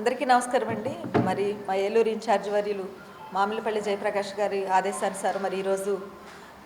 అందరికీ నమస్కారం అండి. మరి మా ఏలూరు ఇన్ఛార్జ్ వర్యులు మామిలిపల్లి జయప్రకాష్ గారి ఆదేశానుసారం మరి ఈరోజు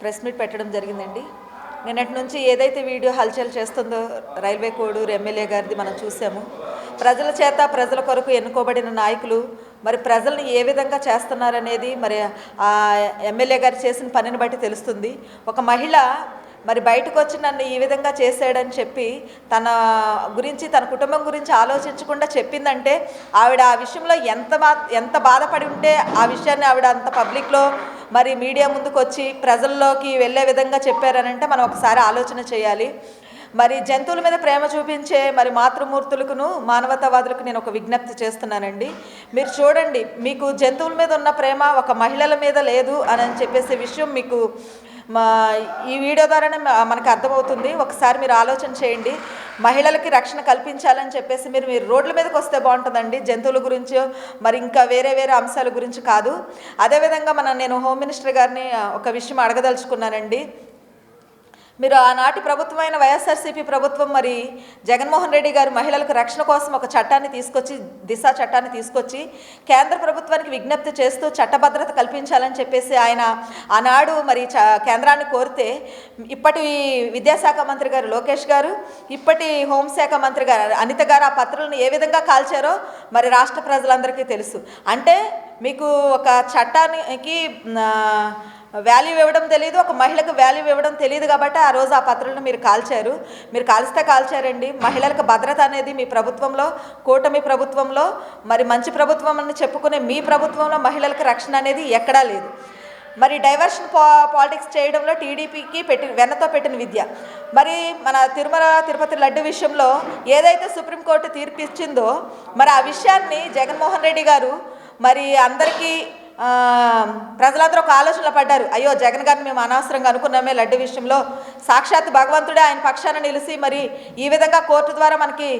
ప్రెస్ మీట్ పెట్టడం జరిగిందండి. నిన్నటి నుంచి ఏదైతే వీడియో హల్చల్ చేస్తుందో రైల్వే కోడూరు ఎమ్మెల్యే గారిది మనం చూసాము. ప్రజల చేత ప్రజల కొరకు ఎన్నుకోబడిన నాయకులు మరి ప్రజల్ని ఏ విధంగా చేస్తున్నారనేది మరి ఆ ఎమ్మెల్యే గారు చేసిన పనిని బట్టి తెలుస్తుంది. ఒక మహిళ మరి బయటకు వచ్చి నన్ను ఈ విధంగా చేశాడని చెప్పి తన గురించి తన కుటుంబం గురించి ఆలోచించకుండా చెప్పిందంటే ఆవిడ ఆ విషయంలో ఎంత బా ఎంత బాధపడి ఉంటే ఆ విషయాన్ని ఆవిడ అంత పబ్లిక్లో మరి మీడియా ముందుకు వచ్చి ప్రజల్లోకి వెళ్ళే విధంగా చెప్పారనంటే మనం ఒకసారి ఆలోచన చేయాలి. మరి జంతువుల మీద ప్రేమ చూపించే మరి మాతృమూర్తులకును మానవతావాదులకు నేను ఒక విజ్ఞప్తి చేస్తున్నానండి. మీరు చూడండి మీకు జంతువుల మీద ఉన్న ప్రేమ ఒక మహిళల మీద లేదు అని అని చెప్పేసి విషయం మీకు మా ఈ వీడియో ద్వారానే మనకు అర్థమవుతుంది. ఒకసారి మీరు ఆలోచన చేయండి. మహిళలకి రక్షణ కల్పించాలని చెప్పేసి మీరు మీరు రోడ్ల మీదకి వస్తే బాగుంటుందండి. జంతువుల గురించి మరి ఇంకా వేరే వేరే అంశాల గురించి కాదు. అదేవిధంగా మన నేను హోమ్ మినిస్టర్ గారిని ఒక విషయం అడగదలుచుకున్నానండి. మీరు ఆనాటి ప్రభుత్వమైన వైఎస్ఆర్సీపీ ప్రభుత్వం మరి జగన్మోహన్ రెడ్డి గారు మహిళలకు రక్షణ కోసం ఒక చట్టాన్ని తీసుకొచ్చి దిశ చట్టాన్ని తీసుకొచ్చి కేంద్ర ప్రభుత్వానికి విజ్ఞప్తి చేస్తూ చట్టభద్రత కల్పించాలని చెప్పేసి ఆయన ఆనాడు మరి చ కేంద్రాన్ని కోరితే ఇప్పటి విద్యాశాఖ మంత్రి గారు లోకేష్ గారు ఇప్పటి హోంశాఖ మంత్రి గారు అనిత గారు ఆ పత్రాలను ఏ విధంగా కాల్చారో మరి రాష్ట్ర ప్రజలందరికీ తెలుసు. అంటే మీకు ఒక చట్టానికి వాల్యూ ఇవ్వడం తెలియదు ఒక మహిళకు వాల్యూ ఇవ్వడం తెలియదు కాబట్టి ఆ రోజు ఆ పత్రులను మీరు కాల్చారు. మీరు కాల్స్తే కాల్చారండి. మహిళలకు భద్రత అనేది మీ ప్రభుత్వంలో కూటమి ప్రభుత్వంలో మరి మంచి ప్రభుత్వం అని చెప్పుకునే మీ ప్రభుత్వంలో మహిళలకు రక్షణ అనేది ఎక్కడా లేదు. మరి డైవర్షన్ పా పాలిటిక్స్ చేయడంలో టీడీపీకి పెట్టి వెన్నతో పెట్టిన విద్య. మరి మన తిరుమల తిరుపతి లడ్డు విషయంలో ఏదైతే సుప్రీంకోర్టు తీర్పు ఇచ్చిందో మరి ఆ విషయాన్ని జగన్మోహన్ రెడ్డి గారు మరి అందరికీ ప్రజలందరూ ఒక ఆలోచనలో పడ్డారు. అయ్యో జగన్ గారిని మేము అనవసరంగా అనుకున్నామే లడ్డు విషయంలో. సాక్షాత్ భగవంతుడే ఆయన పక్షాన నిలిచి మరి ఈ విధంగా కోర్టు ద్వారా మనకి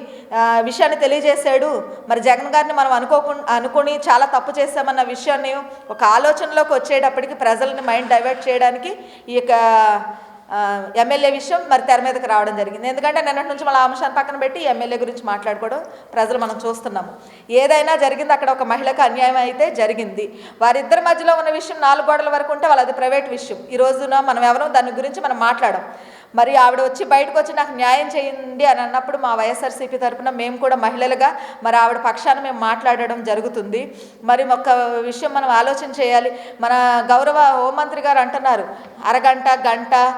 విషయాన్ని తెలియజేశాడు. మరి జగన్ గారిని మనం అనుకోకు అనుకుని చాలా తప్పు చేశామన్న విషయాన్ని ఒక ఆలోచనలోకి వచ్చేటప్పటికి ప్రజల్ని మైండ్ డైవర్ట్ చేయడానికి ఈ యొక్క ఎమ్మెల్యే విషయం మరి తెర మీదకి రావడం జరిగింది. ఎందుకంటే నిన్నటి నుంచి మళ్ళీ అంశాన్ని పక్కన పెట్టి ఎమ్మెల్యే గురించి మాట్లాడుకోవడం ప్రజలు మనం చూస్తున్నాము. ఏదైనా జరిగింది అక్కడ ఒక మహిళకు అన్యాయం అయితే జరిగింది. వారిద్దరి మధ్యలో ఉన్న విషయం నాలుగు గోడల వరకు ఉంటే వాళ్ళది ప్రైవేట్ విషయం. ఈ రోజున మనం ఎవరో దాని గురించి మనం మాట్లాడడం మరి ఆవిడ వచ్చి బయటకు వచ్చి నాకు న్యాయం చేయండి అని అన్నప్పుడు మా వైఎస్ఆర్సీపీ తరఫున మేము కూడా మహిళలుగా మరి ఆవిడ పక్షాన మేము మాట్లాడడం జరుగుతుంది. మరి ఒక విషయం మనం ఆలోచన చేయాలి. మన గౌరవ హోంమంత్రి గారు అంటున్నారు అరగంట గంట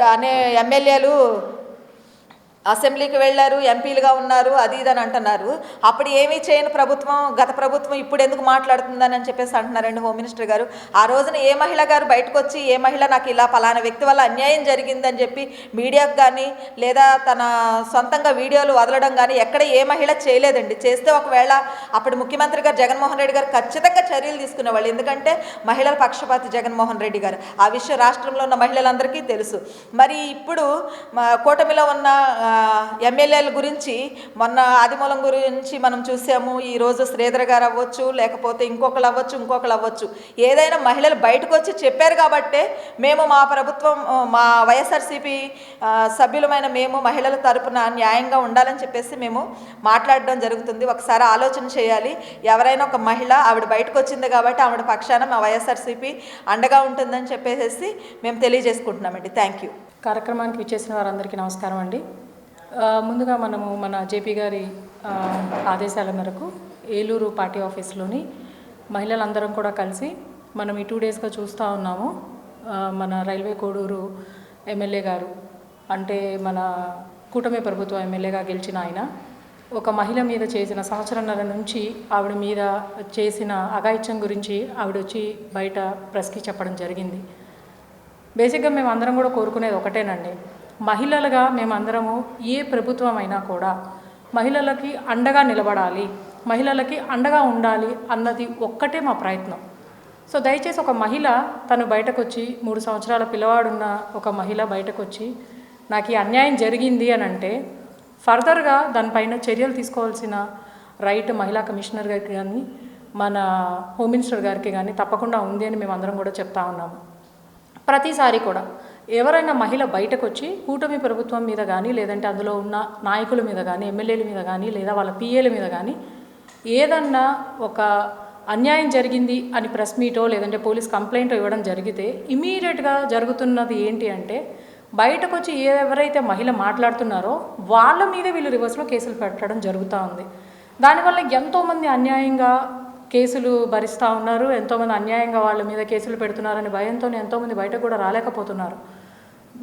చ- అనే ఎమ్మెల్యేలు అసెంబ్లీకి వెళ్ళారు ఎంపీలుగా ఉన్నారు అది ఇది అని అంటున్నారు. అప్పుడు ఏమీ చేయని ప్రభుత్వం గత ప్రభుత్వం ఇప్పుడు ఎందుకు మాట్లాడుతుందని అని చెప్పేసి అంటున్నారండి హోమ్ మినిస్టర్ గారు. ఆ రోజున ఏ మహిళ గారు బయటకు వచ్చి ఏ మహిళ నాకు ఇలా ఫలానా వ్యక్తి వల్ల అన్యాయం జరిగిందని చెప్పి మీడియాకు కానీ లేదా తన సొంతంగా వీడియోలు వదలడం కానీ ఎక్కడ ఏ మహిళ చేయలేదండి. చేస్తే ఒకవేళ అప్పుడు ముఖ్యమంత్రి గారు జగన్మోహన్ రెడ్డి గారు ఖచ్చితంగా చర్యలు తీసుకునేవాళ్ళు ఎందుకంటే మహిళల పక్షపాతి జగన్మోహన్ రెడ్డి గారు. ఆ విషయం రాష్ట్రంలో ఉన్న మహిళలందరికీ తెలుసు. మరి ఇప్పుడు మా కూటమిలో ఉన్న ఎమ్మెల్యేల గురించి మొన్న ఆదిమూలం గురించి మనం చూసాము. ఈరోజు శ్రీధర్ గారు అవ్వచ్చు లేకపోతే ఇంకొకరు అవ్వచ్చు ఇంకొకరు అవ్వచ్చు. ఏదైనా మహిళలు బయటకు వచ్చి చెప్పారు కాబట్టే మేము మా ప్రభుత్వం మా వైఎస్ఆర్సీపీ సభ్యులమైన మేము మహిళల తరపున న్యాయంగా ఉండాలని చెప్పేసి మేము మాట్లాడడం జరుగుతుంది. ఒకసారి ఆలోచన చేయాలి. ఎవరైనా ఒక మహిళ ఆవిడ బయటకు వచ్చింది కాబట్టి ఆవిడ పక్షాన మా వైఎస్ఆర్సీపీ అండగా ఉంటుందని చెప్పేసి మేము తెలియజేసుకుంటున్నామండి. థ్యాంక్ యూ కార్యక్రమానికి విచ్చేసిన వారందరికీ నమస్కారం అండి. ముందుగా మనము మన జేపీ గారి ఆదేశాల మేరకు ఏలూరు పార్టీ ఆఫీస్లోని మహిళలందరం కూడా కలిసి మనం ఈ టూ డేస్గా చూస్తూ ఉన్నాము. మన రైల్వే కోడూరు ఎమ్మెల్యే గారు అంటే మన కూటమి ప్రభుత్వం ఎమ్మెల్యేగా గెలిచిన ఆయన ఒక మహిళ మీద చేసిన సంవత్సరంన్నర నుంచి ఆవిడ మీద చేసిన అఘాయిత్యం గురించి ఆవిడ వచ్చి బయట ప్రెస్కి చెప్పడం జరిగింది. బేసిక్గా మేము అందరం కూడా కోరుకునేది ఒకటేనండి. మహిళలుగా మేమందరము ఏ ప్రభుత్వం అయినా కూడా మహిళలకి అండగా నిలబడాలి మహిళలకి అండగా ఉండాలి అన్నది ఒక్కటే మా ప్రయత్నం. సో దయచేసి ఒక మహిళ తను బయటకు వచ్చి మూడు సంవత్సరాల పిల్లవాడున్న ఒక మహిళ బయటకు వచ్చి నాకు ఈ అన్యాయం జరిగింది అని అంటే ఫర్దర్గా దానిపైన చర్యలు తీసుకోవాల్సిన రైట్ మహిళా కమిషనర్ గారికి కానీ మన హోమ్ మినిస్టర్ గారికి కానీ తప్పకుండా ఉంది అని మేము అందరం కూడా చెప్తా ఉన్నాము. ప్రతిసారి కూడా ఎవరైనా మహిళ బయటకు వచ్చి కూటమి ప్రభుత్వం మీద కానీ లేదంటే అందులో ఉన్న నాయకుల మీద కానీ ఎమ్మెల్యేల మీద కానీ లేదా వాళ్ళ పిఏల మీద కానీ ఏదన్నా ఒక అన్యాయం జరిగింది అని ప్రెస్ మీటో లేదంటే పోలీస్ కంప్లైంట్ ఇవ్వడం జరిగితే ఇమీడియట్గా జరుగుతున్నది ఏంటి అంటే బయటకు వచ్చి ఎవరైతే మహిళ మాట్లాడుతున్నారో వాళ్ళ మీద వీళ్ళు రివర్స్లో కేసులు పెట్టడం జరుగుతూ ఉంది. దానివల్ల ఎంతోమంది అన్యాయంగా కేసులు భరిస్తూ ఉన్నారు ఎంతోమంది అన్యాయంగా వాళ్ళ మీద కేసులు పెడుతున్నారని భయంతో ఎంతోమంది బయట కూడా రాలేకపోతున్నారు.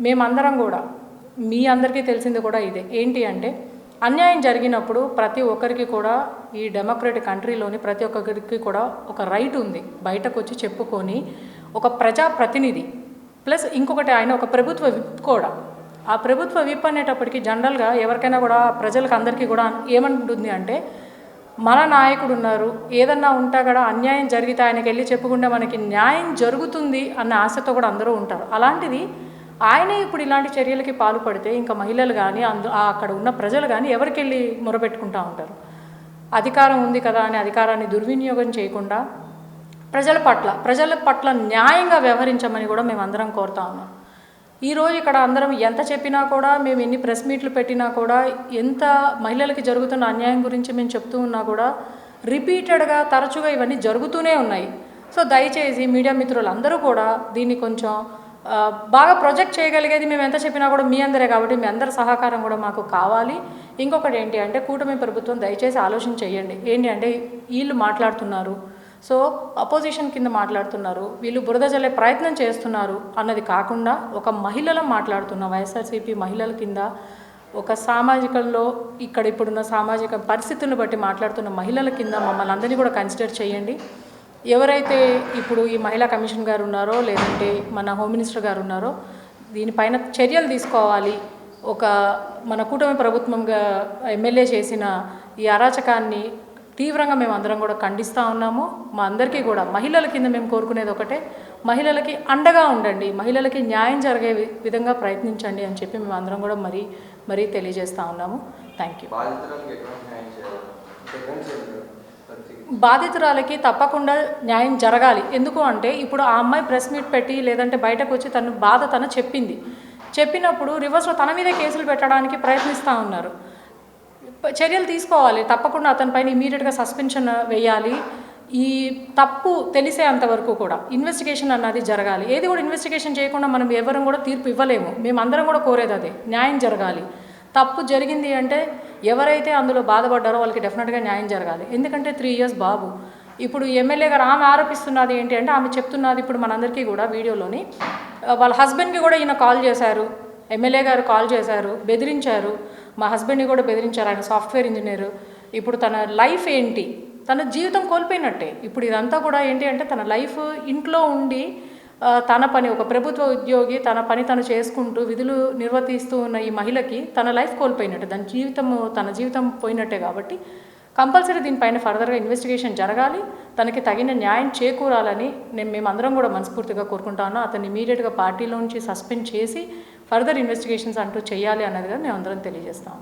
మేమందరం కూడా మీ అందరికీ తెలిసింది కూడా ఇదే. ఏంటి అంటే అన్యాయం జరిగినప్పుడు ప్రతి ఒక్కరికి కూడా ఈ డెమోక్రటిక్ కంట్రీలోని ప్రతి ఒక్కరికి కూడా ఒక రైట్ ఉంది. బయటకు వచ్చి చెప్పుకొని ఒక ప్రజా ప్రతినిధి ప్లస్ ఇంకొకటి ఆయన ఒక ప్రభుత్వ విప్ కూడా. ఆ ప్రభుత్వ విప్ అనేటప్పటికి జనరల్గా ఎవరికైనా కూడా ప్రజలకు అందరికీ కూడా ఏమంటుంది అంటే మన నాయకుడు ఉన్నారు ఏదన్నా ఉంటా కూడా అన్యాయం జరిగితే ఆయనకి వెళ్ళి చెప్పుకుంటే మనకి న్యాయం జరుగుతుంది అన్న ఆశతో కూడా అందరూ ఉంటారు. అలాంటిది ఆయనే ఇప్పుడు ఇలాంటి చర్యలకి పాల్పడితే ఇంకా మహిళలు కానీ అందు అక్కడ ఉన్న ప్రజలు కానీ ఎవరికి వెళ్ళి ఉంటారు? అధికారం ఉంది కదా అని అధికారాన్ని దుర్వినియోగం చేయకుండా ప్రజల పట్ల ప్రజల పట్ల న్యాయంగా వ్యవహరించమని కూడా మేము అందరం కోరుతా ఉన్నాం. ఈరోజు ఇక్కడ అందరం ఎంత చెప్పినా కూడా మేము ఎన్ని ప్రెస్ మీట్లు పెట్టినా కూడా ఎంత మహిళలకి జరుగుతున్న అన్యాయం గురించి మేము చెప్తూ ఉన్నా కూడా రిపీటెడ్గా తరచుగా ఇవన్నీ జరుగుతూనే ఉన్నాయి. సో దయచేసి మీడియా మిత్రులందరూ కూడా దీన్ని కొంచెం బాగా ప్రొజెక్ట్ చేయగలిగేది మేము ఎంత చెప్పినా కూడా మీ అందరే కాబట్టి మీ అందరి సహకారం కూడా మాకు కావాలి. ఇంకొకటి ఏంటి అంటే కూటమి ప్రభుత్వం దయచేసి ఆలోచన చేయండి. ఏంటి అంటే వీళ్ళు మాట్లాడుతున్నారు. సో అపోజిషన్ కింద మాట్లాడుతున్నారు. వీళ్ళు బురద జల్లే ప్రయత్నం చేస్తున్నారు అన్నది కాకుండా ఒక మహిళలం మాట్లాడుతున్న వైఎస్ఆర్సీపీ మహిళల కింద ఒక సామాజికంలో ఇక్కడ ఇప్పుడున్న సామాజిక పరిస్థితులను బట్టి మాట్లాడుతున్న మహిళల కింద మమ్మల్ని అందరినీ కూడా కన్సిడర్ చేయండి. ఎవరైతే ఇప్పుడు ఈ మహిళా కమిషన్ గారు ఉన్నారో లేదంటే మన హోమ్ మినిస్టర్ గారు ఉన్నారో దీనిపైన చర్యలు తీసుకోవాలి. ఒక మన కూటమి ప్రభుత్వంగా ఎమ్మెల్యే చేసిన ఈ అరాచకాన్ని తీవ్రంగా మేము అందరం కూడా ఖండిస్తూ ఉన్నాము. మా అందరికీ కూడా మహిళల కింద మేము కోరుకునేది ఒకటే మహిళలకి అండగా ఉండండి మహిళలకి న్యాయం జరిగే విధంగా ప్రయత్నించండి అని చెప్పి మేము అందరం కూడా మరీ మరీ తెలియజేస్తూ ఉన్నాము. థ్యాంక్ యూ బాధితురాలకి తప్పకుండా న్యాయం జరగాలి. ఎందుకు అంటే ఇప్పుడు ఆ అమ్మాయి ప్రెస్ మీట్ పెట్టి లేదంటే బయటకు వచ్చి తన బాధ తను చెప్పింది. చెప్పినప్పుడు రివర్స్లో తన మీద కేసులు పెట్టడానికి ప్రయత్నిస్తూ ఉన్నారు. చర్యలు తీసుకోవాలి. తప్పకుండా అతనిపైన ఇమీడియట్గా సస్పెన్షన్ వేయాలి. ఈ తప్పు తెలిసే అంతవరకు కూడా ఇన్వెస్టిగేషన్ అన్నది జరగాలి. ఏది కూడా ఇన్వెస్టిగేషన్ చేయకుండా మనం ఎవరం కూడా తీర్పు ఇవ్వలేము. మేము అందరం కూడా కోరేది అదే. న్యాయం జరగాలి. తప్పు జరిగింది అంటే ఎవరైతే అందులో బాధపడ్డారో వాళ్ళకి డెఫినెట్గా న్యాయం జరగాలి. ఎందుకంటే త్రీ ఇయర్స్ బాబు. ఇప్పుడు ఎమ్మెల్యే గారు ఆమె ఆరోపిస్తున్నది ఏంటి అంటే ఆమె చెప్తున్నది ఇప్పుడు మనందరికీ కూడా వీడియోలోని వాళ్ళ హస్బెండ్కి కూడా ఈయన కాల్ చేశారు. ఎమ్మెల్యే గారు కాల్ చేశారు బెదిరించారు. మా హస్బెండ్ని కూడా బెదిరించారు. ఆయన సాఫ్ట్వేర్ ఇంజనీర్ ఇప్పుడు తన లైఫ్ ఏంటి? తన జీవితం కోల్పోయినట్టే. ఇప్పుడు ఇదంతా కూడా ఏంటి అంటే తన లైఫ్ ఇంట్లో ఉండి తన పని ఒక ప్రభుత్వ ఉద్యోగి తన పని తను చేసుకుంటూ విధులు నిర్వర్తిస్తూ ఉన్న ఈ మహిళకి తన లైఫ్ కోల్పోయినట్టు దాని జీవితము తన జీవితం పోయినట్టే కాబట్టి కంపల్సరీ దీనిపైన ఫర్దర్గా ఇన్వెస్టిగేషన్ జరగాలి. తనకి తగిన న్యాయం చేకూరాలని నేను మేమందరం కూడా మనస్ఫూర్తిగా కోరుకుంటాను. అతన్ని ఇమీడియట్గా పార్టీలో నుంచి సస్పెండ్ చేసి ఫర్దర్ ఇన్వెస్టిగేషన్స్ అంటూ చేయాలి అన్నదిగా మేము అందరం తెలియజేస్తాము